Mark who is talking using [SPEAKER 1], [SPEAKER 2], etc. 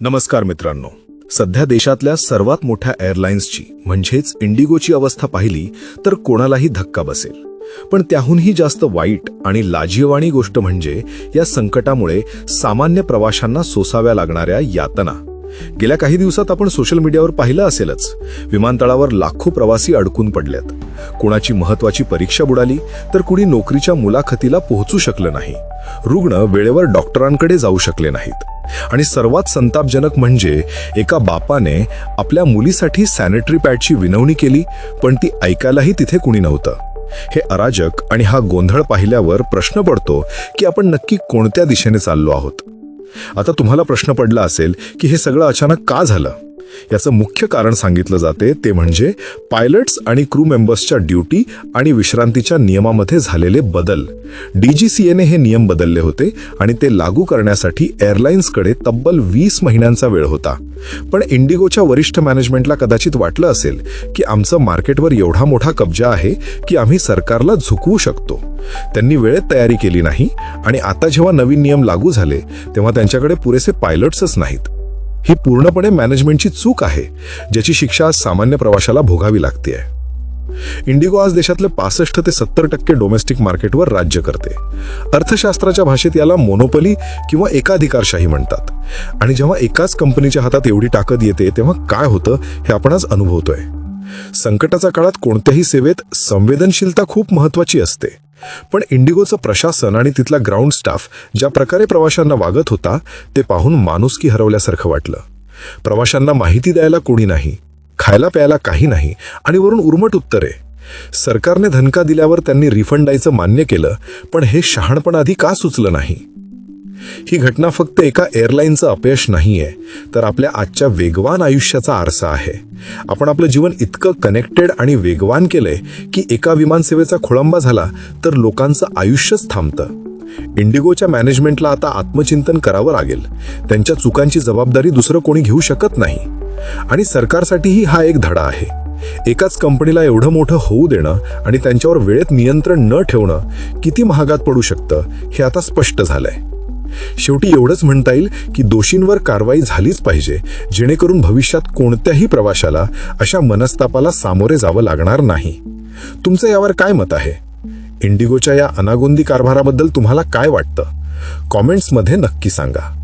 [SPEAKER 1] नमस्कार मित्रांनो. सध्या देशातल्या सर्वात मोठ्या एअरलाइन्सची म्हणजेच इंडिगोची अवस्था पाहिली तर कोणालाही धक्का बसेल. पण त्याहूनही जास्त वाईट आणि लाजीवाणी गोष्ट म्हणजे या संकटामुळे सामान्य प्रवाशांना सोसाव्या लागणाऱ्या यातना. गेल्या काही दिवसात आपण सोशल मीडियावर पाहिलं असेलच. विमानतळावर लाखो प्रवासी अडकून पडल्यात कुणाची महत्वाची परीक्षा बुडाली तर कुणी नोकरीच्या मुलाखतीला पोहोचू शकलं नाही. रुग्ण वेळेवर डॉक्टरांकडे जाऊ शकले नाहीत. आणि सर्वात संतापजनक म्हणजे एका बापाने आपल्या मुलीसाठी सॅनिटरी पॅडची विनवणी केली पण ती ऐकायलाही तिथे कुणी नव्हतं. हे अराजक आणि हा गोंधळ पाहिल्यावर प्रश्न पडतो की आपण नक्की कोणत्या दिशेने चाललो आहोत. आता तुम्हाला प्रश्न पडला असेल की हे सगळं अचानक का झालं? याचं मुख्य कारण सांगितलं जाते ते म्हणजे पायलट्स आणि क्रू मेंबर्सच्या ड्युटी आणि विश्रांतीच्या नियमामध्ये झालेले बदल. डीजीसीएने हे नियम बदलले होते आणि ते लागू करण्यासाठी एअरलाइन्सकडे तब्बल वीस महिन्यांचा वेळ होता. पण इंडिगोच्या वरिष्ठ मॅनेजमेंटला कदाचित वाटलं असेल की आमचं मार्केटवर एवढा मोठा कब्जा आहे की आम्ही सरकारला झुकवू शकतो. त्यांनी वेळेत तयारी केली नाही आणि आता जेव्हा नवीन नियम लागू झाले तेव्हा त्यांच्याकडे पुरेसे पायलट्सच नाहीत. ही पूर्णपणे मॅनेजमेंटची चूक आहे ज्याची शिक्षा आज सामान्य प्रवाशाला भोगावी लागते. इंडिगो आज देशातले पासष्ट ते सत्तर टक्के डोमेस्टिक मार्केटवर राज्य करते. अर्थशास्त्राच्या भाषेत याला मोनोपली किंवा एकाधिकारशाही म्हणतात. आणि जेव्हा एकाच कंपनीच्या हातात एवढी ताकद येते तेव्हा काय होतं हे आपण आज अनुभवतोय. संकटाच्या काळात कोणत्याही सेवेत संवेदनशीलता खूप महत्वाची असते. पण इंडिगोचं प्रशासन आणि तिथला ग्राउंड स्टाफ ज्या प्रकारे प्रवाशांना वागत होता ते पाहून माणुसकी हरवल्यासारखं वाटलं. प्रवाशांना माहिती द्यायला कोणी नाही खायला प्यायला काही नाही आणि वरून उर्मट उत्तरे. सरकारने धनका दिल्यावर त्यांनी रिफंड द्यायचं मान्य केलं पण हे शहाणपण आधी का सुचलं नाही? ही घटना फक्त एका एअरलाईनचं अपयश नाही आहे तर आपल्या आजच्या वेगवान आयुष्याचा आरसा आहे. आपण आपलं जीवन इतकं कनेक्टेड आणि वेगवान केलंय की एका विमानसेवेचा खोळंबा झाला तर लोकांचं आयुष्यच थांबतं. इंडिगोच्या मॅनेजमेंटला आता आत्मचिंतन करावं लागेल. त्यांच्या चुकांची जबाबदारी दुसरं कोणी घेऊ शकत नाही. आणि सरकारसाठीही हा एक धडा आहे. एकाच कंपनीला एवढं मोठं होऊ देणं आणि त्यांच्यावर वेळेत नियंत्रण न ठेवणं किती महागात पडू शकतं हे आता स्पष्ट झालंय. शेवटी एवढंच म्हणता येईल की दोषींवर कारवाई झालीच पाहिजे जेणेकरून भविष्यात कोणत्याही प्रवाशाला अशा मनस्तापाला सामोरे जावं लागणार नाही. तुमचं यावर काय मत आहे? इंडिगोच्या या अनागोंदी कारभाराबद्दल तुम्हाला काय वाटतं? कॉमेंट्समध्ये नक्की सांगा.